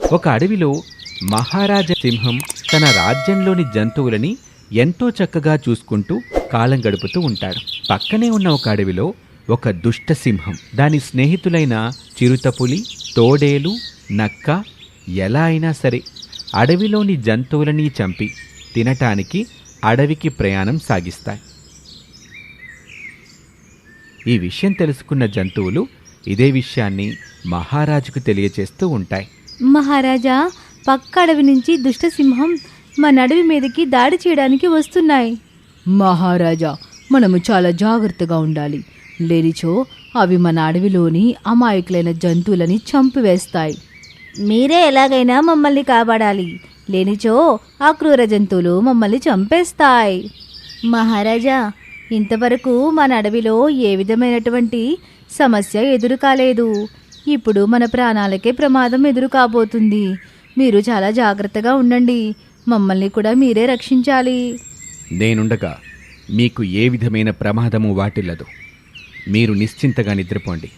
ఒక అడవిలో మహారాజా సింహం తన రాజ్యంలోని జంతువులని ఎంతో చక్కగా చూసుకుంటూ కాలం గడుపుతూ ఉంటాడు. పక్కనే ఉన్న ఒక అడవిలో ఒక దుష్ట సింహం దాని స్నేహితులైన చిరుతపులి తోడేలు నక్క ఎలా అయినా సరే అడవిలోని జంతువులని చంపి తినటానికి అడవికి ప్రయాణం సాగిస్తాయి. ఈ విషయం తెలుసుకున్న జంతువులు ఇదే విషయాన్ని మహారాజుకు తెలియచేస్తూ ఉంటాయి. మహారాజా పక్క అడవి నుంచి దుష్టసింహం మన అడవి మీదకి దాడి చేయడానికి వస్తున్నాయి. మహారాజా మనము చాలా జాగ్రత్తగా ఉండాలి. లేనిచో అవి మన అడవిలోని అమాయకులైన జంతువులని చంపివేస్తాయి. మీరే ఎలాగైనా మమ్మల్ని కాపాడాలి. లేనిచో ఆ క్రూర జంతువులు మమ్మల్ని చంపేస్తాయి. మహారాజా ఇంతవరకు మన అడవిలో ఏ విధమైనటువంటి సమస్య ఎదురు కాలేదు ఇప్పుడు మన ప్రాణాలకే ప్రమాదం ఎదురు కాబోతుంది. మీరు చాలా జాగ్రత్తగా ఉండండి. మమ్మల్ని కూడా మీరే రక్షించాలి. నేనుండగా మీకు ఏ విధమైన ప్రమాదము వాటిల్లదు. మీరు నిశ్చింతగా నిద్రపోండి.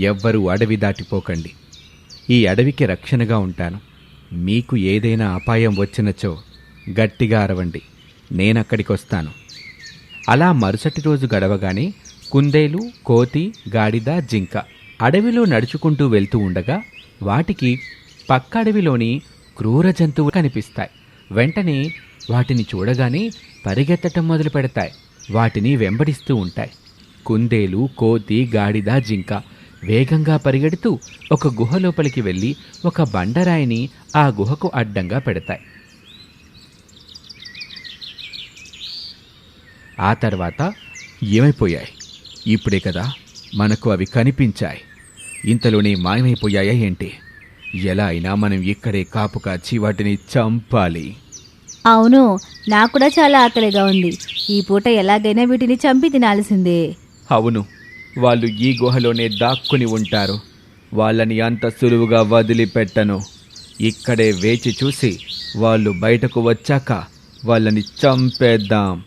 ఎవ్వరూ అడవి దాటిపోకండి. ఈ అడవికి రక్షణగా ఉంటాను. మీకు ఏదైనా అపాయం వచ్చినచో గట్టిగా అరవండి. నేనక్కడికి వస్తాను అలా మరుసటి రోజు గడవగానే కుందేలు కోతి గాడిద జింక అడవిలో నడుచుకుంటూ వెళ్తూ ఉండగా వాటికి పక్క అడవిలోని క్రూర జంతువులు కనిపిస్తాయి. వెంటనే వాటిని చూడగానే పరిగెత్తటం మొదలు పెడతాయి. వాటిని వెంబడిస్తూ ఉంటాయి. కుందేలు కోతి గాడిద జింక వేగంగా పరిగెడుతూ ఒక గుహ లోపలికి వెళ్ళి ఒక బండరాయిని ఆ గుహకు అడ్డంగా పెడతాయి. ఆ తర్వాత ఏమైపోయాయి? ఇప్పుడే కదా మనకు అవి కనిపించాయి. ఇంతలోనే మాయమైపోయాయా ఏంటి? ఎలా అయినా మనం ఇక్కడే కాపు కాచి వాటిని చంపాలి. అవును నాకు కూడా చాలా ఆకలిగా ఉంది. ఈ పూట ఎలాగైనా వీటిని చంపి తినాల్సిందే. అవును వాళ్ళు ఈ గుహలోనే దాక్కుని ఉంటారు. వాళ్ళని అంత సులువుగా వదిలిపెట్టను. ఇక్కడే వేచి చూసి వాళ్ళు బయటకు వచ్చాక వాళ్ళని చంపేద్దాం.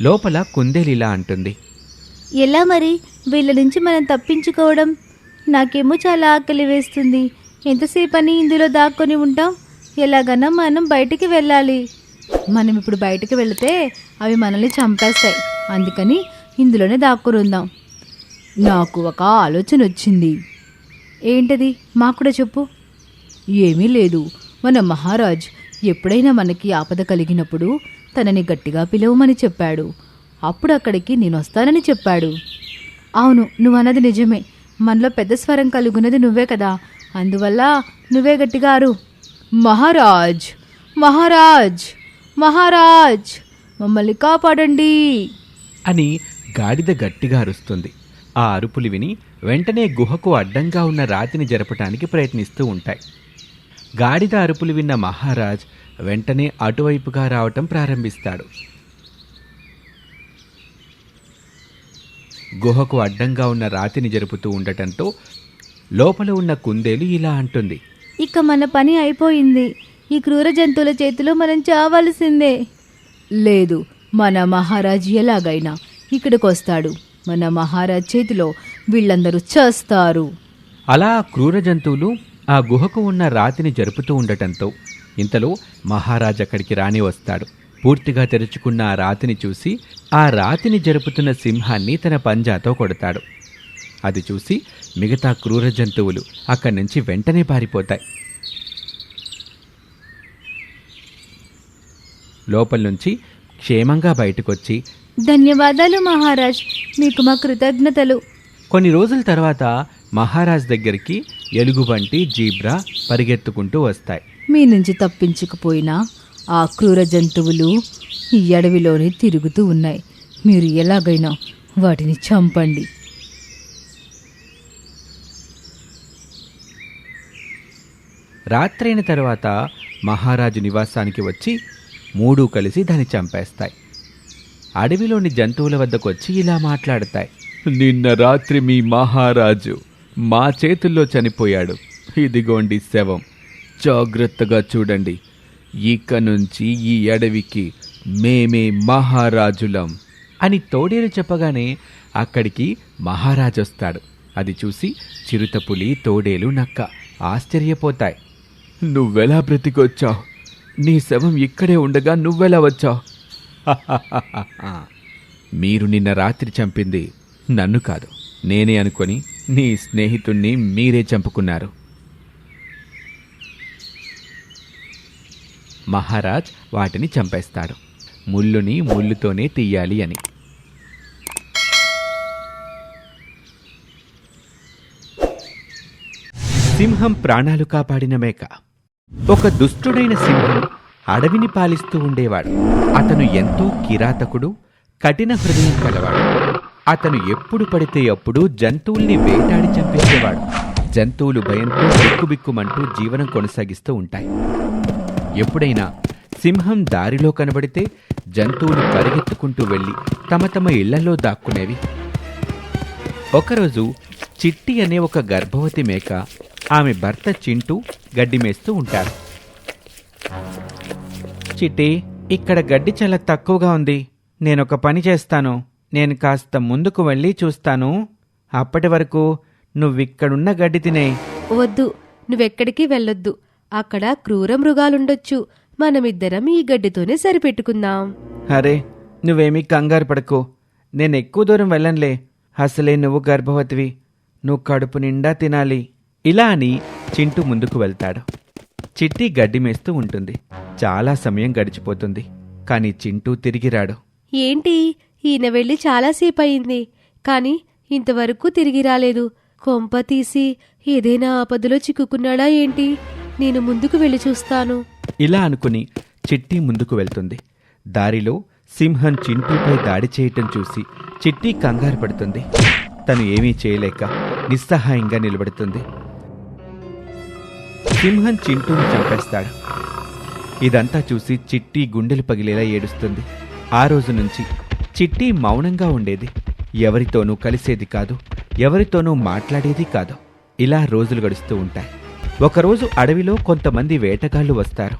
లోపల కుందేలిలా అంటుంది. ఎలా మరి? వీళ్ళ నుంచి మనం తప్పించుకోవడం నాకేమో చాలా ఆకలి వేస్తుంది. ఎంతసేపు అని ఇందులో దాక్కొని ఉంటాం? ఎలాగన్నా మనం బయటికి వెళ్ళాలి. మనం ఇప్పుడు బయటికి వెళితే అవి మనల్ని చంపేస్తాయి. అందుకని ఇందులోనే దాక్కుని ఉందాం. నాకు ఒక ఆలోచన వచ్చింది. ఏంటది? మాకు కూడా చెప్పు. ఏమీ లేదు. మన మహారాజ్ ఎప్పుడైనా మనకి ఆపద కలిగినప్పుడు తనని గట్టిగా పిలవమని చెప్పాడు. అప్పుడు అక్కడికి నేను వస్తానని చెప్పాడు. అవును నువ్వన్నది నిజమే. మనలో పెద్ద స్వరం కలుగున్నది నువ్వే కదా. అందువల్ల నువ్వే గట్టిగా అరు మహారాజ్ మహారాజ్ మహారాజ్ మమ్మల్ని కాపాడండి. అని గాడిద గట్టిగా అరుస్తుంది. ఆ అరుపులు విని వెంటనే గుహకు అడ్డంగా ఉన్న రాతిని జరపటానికి ప్రయత్నిస్తూ ఉంటాయి. గాడిద అరుపులు విన్న మహారాజ్ వెంటనే అటువైపుగా రావటం ప్రారంభిస్తాడు. గుహకు అడ్డంగా ఉన్న రాతిని జరుపుతూ ఉండటంతో లోపల ఉన్న కుందేలు ఇలా అంటుంది. ఇక మన పని అయిపోయింది. ఈ క్రూర జంతువుల చేతిలో మనం చావాల్సిందే. లేదు మన మహారాజ్ ఎలాగైనా ఇక్కడికి వస్తాడు మన మహారాజ్ చేతిలో వీళ్ళందరూ చేస్తారు. అలా క్రూర జంతువులు ఆ గుహకు ఉన్న రాతిని జరుపుతూ ఉండటంతో ఇంతలో మహారాజ్ అక్కడికి రాని వస్తాడు పూర్తిగా తెరుచుకున్న ఆ రాతిని చూసి ఆ రాతిని జరుపుతున్న సింహాన్ని తన పంజాతో కొడతాడు. అది చూసి మిగతా క్రూర జంతువులు అక్కడి నుంచి వెంటనే పారిపోతాయి. లోపల నుంచి క్షేమంగా బయటకొచ్చి ధన్యవాదాలు మహారాజ్ మీకు మా కృతజ్ఞతలు. కొన్ని రోజుల తర్వాత మహారాజ్ దగ్గరికి ఎలుగుబంటి జీబ్రా పరిగెత్తుకుంటూ వస్తాయి. మీ నుంచి తప్పించకపోయినా ఆ క్రూర జంతువులు ఈ అడవిలోనే తిరుగుతూ ఉన్నాయి. మీరు ఎలాగైనా వాటిని చంపండి. రాత్రైన తర్వాత మహారాజు నివాసానికి వచ్చి మూడు కలిసి దాన్ని చంపేస్తాయి. అడవిలోని జంతువుల వద్దకు వచ్చి ఇలా మాట్లాడతాయి. నిన్న రాత్రి మీ మహారాజు మా చేతుల్లో చనిపోయాడు. ఇదిగోండి శవం. జాగ్రత్తగా చూడండి. ఇక నుంచి ఈ అడవికి మేమే మహారాజులం అని తోడేలు చెప్పగానే అక్కడికి మహారాజు వస్తాడు. అది చూసి చిరుతపులి తోడేలు నక్క ఆశ్చర్యపోతాయి. నువ్వెలా బ్రతికొచ్చావు? నీ శవం ఇక్కడే ఉండగా నువ్వెలా వచ్చావు? మీరు నిన్న రాత్రి చంపింది నన్ను కాదు. నేనే అనుకొని నీ స్నేహితుణ్ణి మీరే చంపుకున్నారు. మహారాజ్ వాటిని చంపేస్తాడు. ముళ్ళుని ముళ్ళుతోనే తీయాలి అని. సింహం ప్రాణాలు కాపాడిన మేక. ఒక దుష్టుడైన సింహం అడవిని పాలిస్తూ ఉండేవాడు. అతను ఎంతో కిరాతకుడు కఠిన హృదయం కలవాడు. అతను ఎప్పుడు పడితే అప్పుడు జంతువుల్ని వేటాడి చంపేసేవాడు జంతువులు భయంతో బిక్కుబిక్కుమంటూ జీవనం కొనసాగిస్తూ ఉంటాయి. ఎప్పుడైనా సింహం దారిలో కనబడితే జంతువులు పరిగెత్తుకుంటూ వెళ్ళి తమ తమ ఇళ్ళలో దాక్కునేవి. ఒకరోజు చిట్టి అనే ఒక గర్భవతి మేక ఆమె భర్త చింటూ గడ్డి మేస్తూ ఉంటారు. చిట్టి ఇక్కడ గడ్డి చాలా తక్కువగా ఉంది. నేనొక పని చేస్తాను. నేను కాస్త ముందుకు వెళ్ళి చూస్తాను. అప్పటి వరకు నువ్విక్కడున్న గడ్డి తినే. వద్దు. నువ్వెక్కడికి వెళ్ళొద్దు. అక్కడ క్రూర మృగాలుండొచ్చు. మనమిద్దరం ఈ గడ్డితోనే సరిపెట్టుకుందాం. అరే నువ్వేమీ కంగారు పడకు. నేను ఎక్కువ దూరం వెళ్ళనులే. అసలే నువ్వు గర్భవతివి. నువ్వు కడుపు నిండా తినాలి. ఇలా అని చింటూ ముందుకు వెళ్తాడు. చిట్టి గడ్డి మేస్తూ ఉంటుంది. చాలా సమయం గడిచిపోతుంది. కానీ చింటూ తిరిగి రాడు. ఏంటి? ఈయన వెళ్ళి చాలాసేపు అయింది కాని ఇంతవరకు తిరిగి రాలేదు. కొంప తీసి ఏదైనా ఆపదలో చిక్కుకున్నాడా ఏంటి? నేను ముందుకు వెళ్ళి చూస్తాను. ఇలా అనుకుని చిట్టి ముందుకు వెళ్తుంది. దారిలో సింహం చింటూపై దాడి చేయటం చూసి చిట్టి కంగారు పడుతుంది. తను ఏమీ చేయలేక నిస్సహాయంగా నిలబడుతుంది. సింహం చింటూని చంపేస్తాడు. ఇదంతా చూసి చిట్టి గుండెలు పగిలేలా ఏడుస్తుంది. ఆ రోజు నుంచి చిట్టి మౌనంగా ఉండేది. ఎవరితోనూ కలిసేది కాదు ఎవరితోనూ మాట్లాడేది కాదు. ఇలా రోజులు గడుస్తూ ఉంటాయి. ఒకరోజు అడవిలో కొంతమంది వేటగాళ్ళు వస్తారు.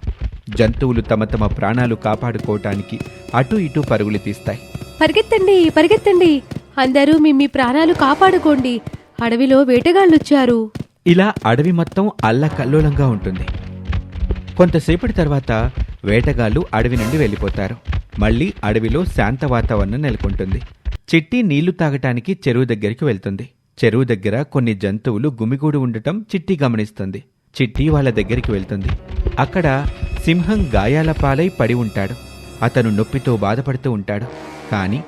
జంతువులు తమ తమ ప్రాణాలు కాపాడుకోవటానికి అటు ఇటు పరుగులు తీస్తాయి. పరిగెత్తండి పరిగెత్తండి. అందరూ మీ మీ ప్రాణాలు కాపాడుకోండి. అడవిలో వేటగాళ్ళొచ్చారు. ఇలా అడవి మొత్తం అల్లకల్లోలంగా ఉంటుంది. కొంతసేపటి తర్వాత వేటగాళ్ళు అడవి నుండి వెళ్ళిపోతారు. మళ్ళీ అడవిలో శాంత వాతావరణం నెలకొంటుంది. చిట్టి నీళ్ళు తాగటానికి చెరువు దగ్గరికి వెళ్తుంది. చెరువు దగ్గర కొన్ని జంతువులు గుమిగూడి ఉండటం చిట్టి గమనిస్తుంది. చిట్టి వాళ్ళ దగ్గరికి వెళ్తుంది. అక్కడ సింహం గాయాల పాలై పడి ఉంటాడు. అతను నొప్పితో బాధపడుతూ ఉంటాడు. కాని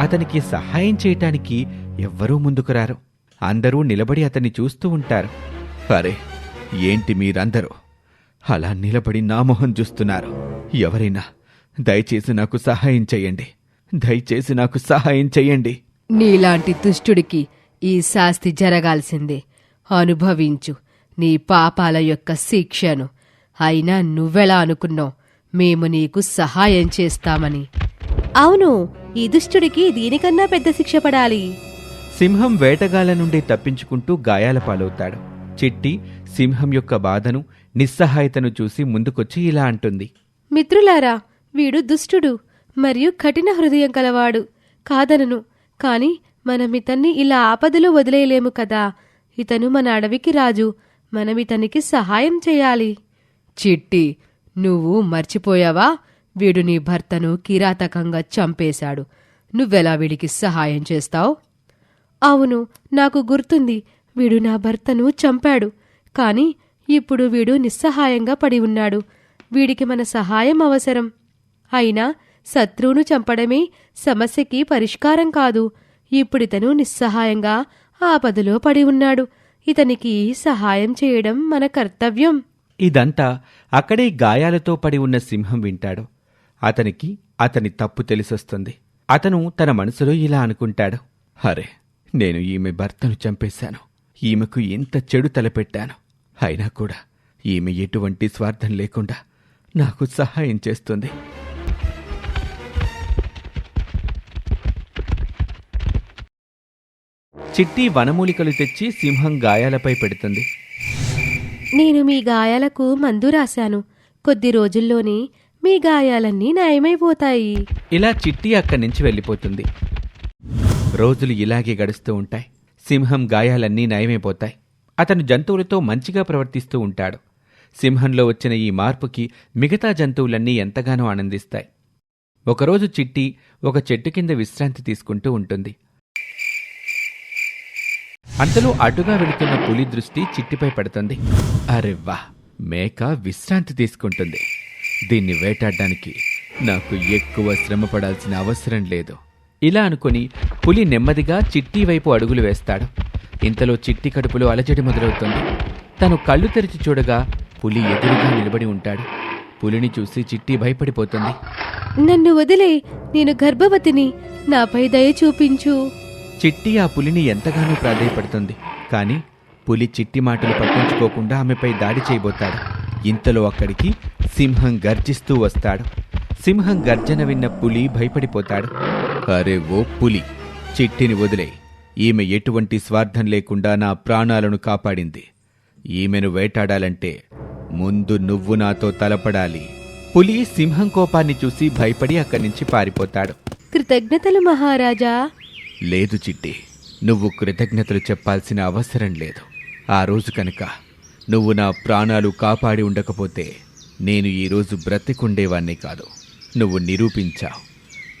అతనికి సహాయం చేయటానికి ఎవ్వరూ ముందుకు రారు. అందరూ నిలబడి అతన్ని చూస్తూ ఉంటారు. అరే ఏంటి మీరందరూ? అలా నిలబడి నా మొహం చూస్తున్నారు. ఎవరైనా దయచేసి నాకు సహాయం చెయ్యండి దయచేసి నాకు సహాయం చెయ్యండి నీలాంటి దుష్టుడికి ఈ శాస్తి జరగాల్సిందే. అనుభవించు. నీ పాపాల యొక్క శిక్షను. అయినా నువ్వెలా అనుకున్నావు? మేము నీకు సహాయం చేస్తామని. అవును. ఈ దుష్టుడికి దీనికన్నా పెద్ద శిక్ష పడాలి. సింహం వేటగాళ్ళ నుండి తప్పించుకుంటూ గాయాల పాలవుతాడు. చిట్టి సింహం యొక్క బాధను నిస్సహాయతను చూసి ముందుకొచ్చి ఇలా అంటుంది. మిత్రులారా వీడు దుష్టుడు మరియు కఠిన హృదయం కలవాడు. కాదనను కాని మనం ఇతన్ని ఇలా ఆపదలో వదిలేయలేము కదా. ఇతను మన అడవికి రాజు. మనం ఇతనికి సహాయం చేయాలి. చిట్టి నువ్వు మర్చిపోయావా? వీడు నీ భర్తను కిరాతకంగా చంపేశాడు. నువ్వెలా వీడికి సహాయం చేస్తావు? అవును నాకు గుర్తుంది. వీడు నా భర్తను చంపాడు. కాని ఇప్పుడు వీడు నిస్సహాయంగా పడి ఉన్నాడు. వీడికి మన సహాయం అవసరం. అయినా శత్రువును చంపడమే సమస్యకి పరిష్కారం కాదు. ఇప్పుడితను నిస్సహాయంగా ఆపదలో పడి ఉన్నాడు. ఇతనికి సహాయం చేయడం మన కర్తవ్యం. ఇదంతా అక్కడే గాయాలతో పడి ఉన్న సింహం వింటాడు. అతనికి అతని తప్పు తెలిసొస్తుంది. అతను తన మనసులో ఇలా అనుకుంటాడు. అరే నేను ఈమె భర్తను చంపేశాను. ఈమెకు ఎంత చెడు తలపెట్టాను. అయినా కూడా ఈమె ఎటువంటి స్వార్థం లేకుండా నాకు సహాయం చేస్తుంది. చిట్టి వనమూలికలు తెచ్చి సింహం గాయాలపై పెడుతుంది. నేను మీ గాయాలకు మందు రాశాను. కొద్ది రోజుల్లోనే మీ గాయాలన్నీ నయమైపోతాయి. ఇలా చిట్టి అక్కడి నుంచి వెళ్ళిపోతుంది. రోజులు ఇలాగే గడుస్తూ ఉంటాయి. సింహం గాయాలన్నీ నయమైపోతాయి. అతను జంతువులతో మంచిగా ప్రవర్తిస్తూ ఉంటాడు. సింహంలో వచ్చిన ఈ మార్పుకి మిగతా జంతువులన్నీ ఎంతగానో ఆనందిస్తాయి. ఒకరోజు చిట్టి ఒక చెట్టు కింద విశ్రాంతి తీసుకుంటూ ఉంటుంది. అంతలో అటుగా వెళుతున్న పులి దృష్టి చిట్టిపై పడుతుంది. వా మేక విశ్రాంతి తీసుకుంటుంది. దీన్ని వేటాడడానికి నాకు ఎక్కువ శ్రమ పడాల్సిన అవసరం లేదు. ఇలా అనుకుని పులి నెమ్మదిగా చిట్టి వైపు అడుగులు వేస్తాడు. ఇంతలో చిట్టి కడుపులో అలజడి మొదలవుతుంది. తను కళ్ళు తెరిచి చూడగా పులి ఎదురుగా నిలబడి ఉంటాడు. పులిని చూసి చిట్టి భయపడిపోతుంది. నన్ను వదిలే నేను గర్భవతిని. నాపై దయ చూపించు. చిట్టి ఆ పులిని ఎంతగానో ప్రాధేయపడుతుంది. కానీ పులి చిట్టి మాటలు పట్టించుకోకుండా ఆమెపై దాడి చేయబోతాడు. ఇంతలో అక్కడికి సింహం గర్జిస్తూ వస్తాడు. సింహం గర్జన విన్న పులి భయపడిపోతాడు. అరే ఓ పులి చిట్టిని వదిలే ఈమె ఎటువంటి స్వార్థం లేకుండా నా ప్రాణాలను కాపాడింది. ఈమెను వేటాడాలంటే ముందు నువ్వు నాతో తలపడాలి. పులి సింహం కోపాన్ని చూసి భయపడి అక్కడి నుంచి పారిపోతాడు. కృతజ్ఞతలు మహారాజా. లేదు చిట్టి. నువ్వు కృతజ్ఞతలు చెప్పాల్సిన అవసరం లేదు. ఆ రోజు కనుక నువ్వు నా ప్రాణాలు కాపాడి ఉండకపోతే నేను ఈరోజు బ్రతికుండేవాణ్ణి కాదు. నువ్వు నిరూపించావు.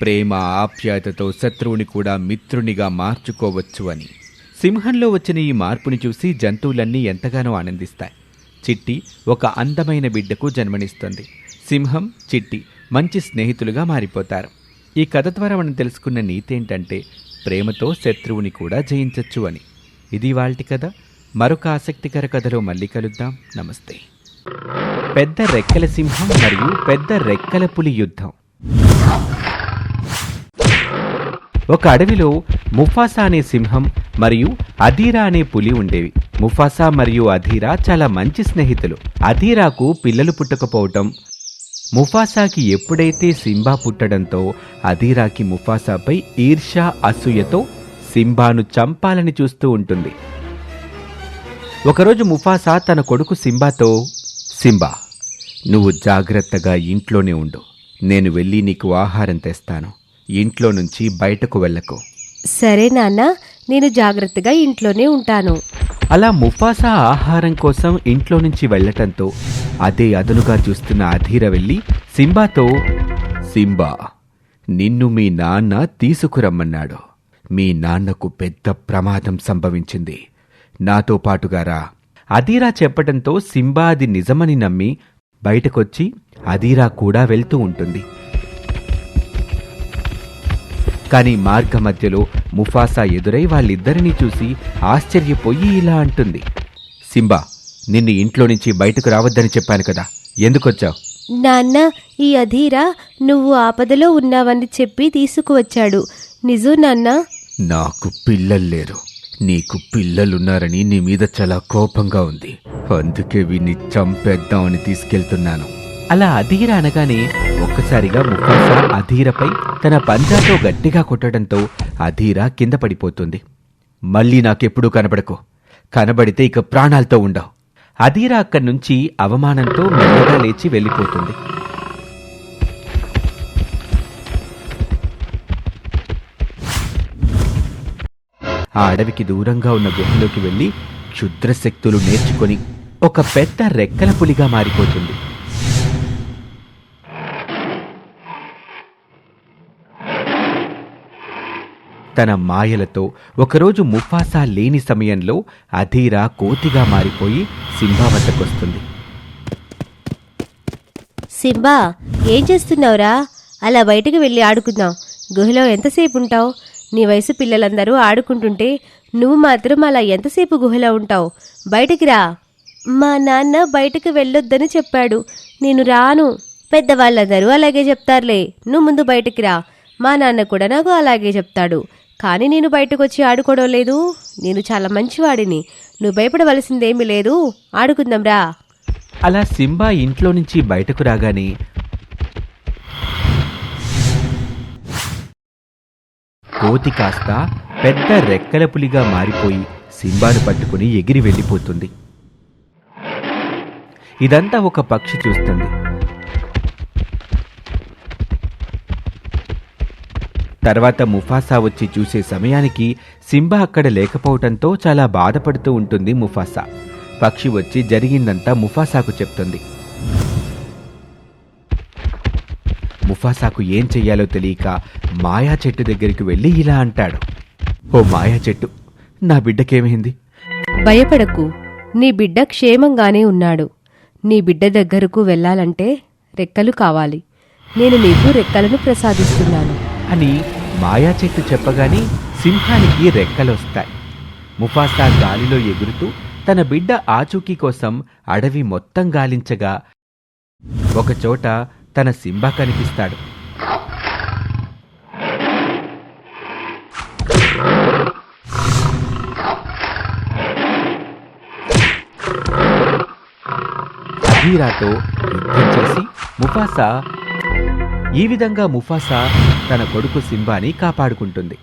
ప్రేమ ఆప్యాయతతో శత్రువుని కూడా మిత్రునిగా మార్చుకోవచ్చు అని. సింహంలో వచ్చిన ఈ మార్పుని చూసి జంతువులన్నీ ఎంతగానో ఆనందిస్తాయి. చిట్టి ఒక అందమైన బిడ్డకు జన్మనిస్తుంది. సింహం చిట్టి మంచి స్నేహితులుగా మారిపోతారు. ఈ కథ ద్వారా మనం తెలుసుకున్న నీతి ఏంటంటే ప్రేమతో శత్రువుని కూడా జయించవచ్చు అని. ఇది వాళ్ళటి కథ. మరొక ఆసక్తికర కథలో మళ్ళీ కలుద్దాం. నమస్తే. పెద్ద రెక్కల సింహం మరియు పెద్ద రెక్కల పులి యుద్ధం. ఒక అడవిలో ముఫాసా అనే సింహం మరియు అధీరా అనే పులి ఉండేవి. ముఫాసా మరియు అధీరా చాలా మంచి స్నేహితులు. అధీరాకు పిల్లలు పుట్టకపోవటం ముఫాసాకి ఎప్పుడైతే సింబా పుట్టడంతో అధీరాకి ముఫాసాపై ఈర్షా అసూయతో సింబాను చంపాలని చూస్తూ ఉంటుంది. ఒకరోజు ముఫాసా తన కొడుకు సింబాతో సింబా నువ్వు జాగ్రత్తగా ఇంట్లోనే ఉండు. నేను వెళ్ళి నీకు ఆహారం తెస్తాను. ఇంట్లో నుంచి బయటకు వెళ్ళకు. సరే నాన్న నేను జాగ్రత్తగా ఇంట్లోనే ఉంటాను. అలా ముఫాసా ఆహారం కోసం ఇంట్లో నుంచి వెళ్ళటంతో అదే అదనుగా చూస్తున్న అధీర వెళ్ళి సింబాతో సింబా నిన్ను మీ నాన్న తీసుకురమ్మన్నాడు. మీ నాన్నకు పెద్ద ప్రమాదం సంభవించింది. నాతో పాటుగారా అధీరా చెప్పటంతో సింబా అది నిజమని నమ్మి బయటకొచ్చి అధీరా కూడా వెళ్తూ ఉంటుంది. కానీ మార్గ మధ్యలో ముఫాసా ఎదురై వాళ్ళిద్దరినీ చూసి ఆశ్చర్యపోయి ఇలా అంటుంది. సింబా నిన్ను ఇంట్లో నుంచి బయటకు రావద్దని చెప్పాను కదా ఎందుకొచ్చావు? నాన్న ఈ అధీరా నువ్వు ఆపదలో ఉన్నావని చెప్పి తీసుకువచ్చాడు. నిజం నాన్న? నాకు పిల్లలు లేరు. నీకు పిల్లలున్నారని నీ మీద చాలా కోపంగా ఉంది. అందుకే వీన్ని చంపేద్దామని తీసుకెళ్తున్నాను. అలా అధీర అనగానే ఒక్కసారిగా ముఫాసా అధీరపై తన పంజాతో గట్టిగా కొట్టడంతో అధీర కింద పడిపోతుంది. మళ్ళీ నాకెప్పుడూ కనబడకు. కనబడితే ఇక ప్రాణాలతో ఉండవు. అధీర అక్కడి నుంచి అవమానంతో మెల్లగా లేచి వెళ్ళిపోతుంది. ఆ అడవికి దూరంగా ఉన్న గుహలోకి వెళ్ళి క్షుద్ర శక్తులు నేర్చుకొని ఒక పెద్ద రెక్కల పులిగా మారిపోతుంది. తన మాయలతో ఒకరోజు ముఫాసా లేని సమయంలో అధీరా కోతిగా మారిపోయి సింబా వద్దకొస్తుంది. సింబా ఏం చేస్తున్నావురా? అలా బయటకు వెళ్ళి ఆడుకుందాం. గుహలో ఎంతసేపు ఉంటావు నీ వయసు పిల్లలందరూ ఆడుకుంటుంటే నువ్వు మాత్రం అలా ఎంతసేపు గుహలో ఉంటావు? బయటికి రా. మా నాన్న బయటకు వెళ్ళొద్దని చెప్పాడు. నేను రాను. పెద్దవాళ్ళందరూ అలాగే చెప్తారులే. నువ్వు ముందు బయటికి రా. మా నాన్న కూడా నాకు అలాగే చెప్తాడు. కానీ నేను బయటకు వచ్చి ఆడుకోవడం లేదు. నేను చాలా మంచివాడిని. నువ్వు భయపడవలసిందేమీ లేదు. ఆడుకుందాం రా. అలా సింబా ఇంట్లో నుంచి బయటకు రాగానే కోతి కాస్త పెద్ద రెక్కల పులిగా మారిపోయి సింబాను పట్టుకుని ఎగిరి వెళ్ళిపోతుంది. ఇదంతా ఒక పక్షి చూస్తుంది. తర్వాత ముఫాసా వచ్చి చూసే సమయానికి సింబా అక్కడ లేకపోవటంతో చాలా బాధపడుతూ ఉంటుంది ముఫాసా. పక్షి వచ్చి జరిగిందంతా ముఫాసాకు చెప్తుంది. ముఫాసాకు ఏం చెయ్యాలో తెలియక మాయా చెట్టు దగ్గరికి వెళ్ళి ఇలా అంటాడు. ఓ మాయా చెట్టు నా బిడ్డకేమైంది? భయపడకు నీ బిడ్డ క్షేమంగానే ఉన్నాడు. నీ బిడ్డ దగ్గరకు వెళ్ళాలంటే రెక్కలు కావాలి. నేను నీకు రెక్కలను ప్రసాదిస్తున్నాను. అని మాయా చెట్టు చెప్పగానే సింహానికి రెక్కలొస్తాయి. ముఫాసా గాలిలో ఎగురుతూ తన బిడ్డ ఆచూకీ కోసం అడవి మొత్తం గాలించగా ఒకచోట తన సింబా కనిపిస్తాడు. అధీరాతో యుద్ధం చేసి ముఫాసా ఈ విధంగా ముఫాసా తన కొడుకు సింబాని కాపాడుకుంటుంది.